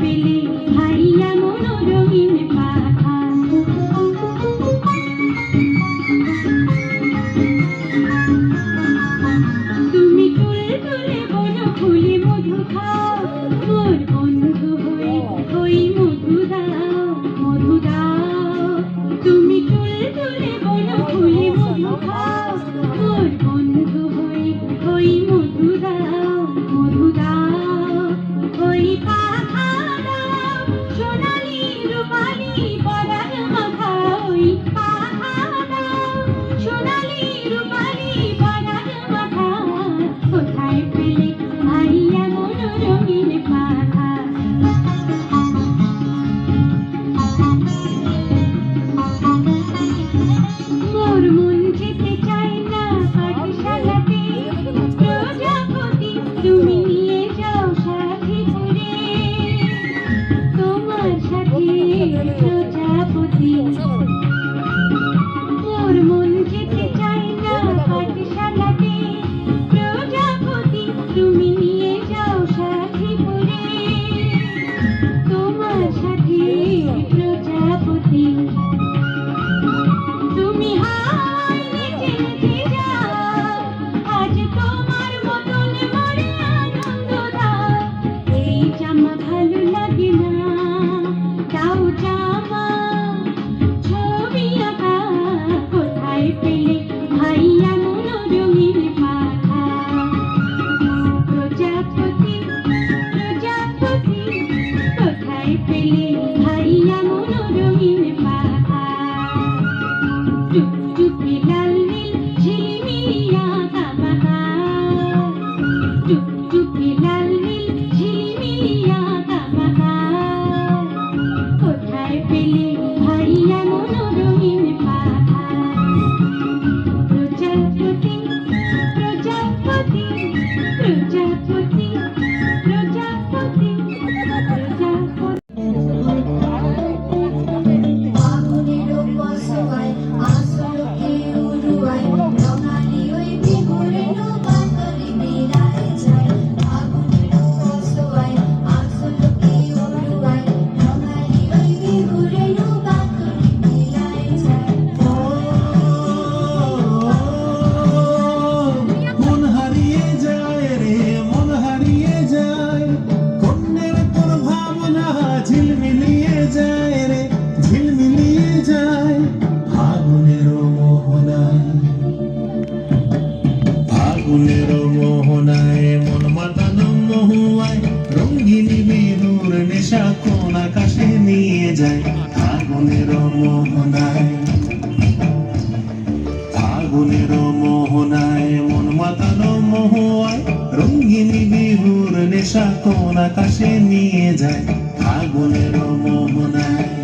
পেলে ما شديد নেশা কোন আকাশে নিয়ে যায় আগুনের মোহনায়।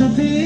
should be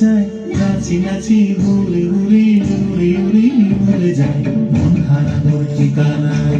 যায় নাচি নাচি উড়ে উড়ে উড়ে উড়ে উড়ে যায়। মন হারানোর ঠিকানা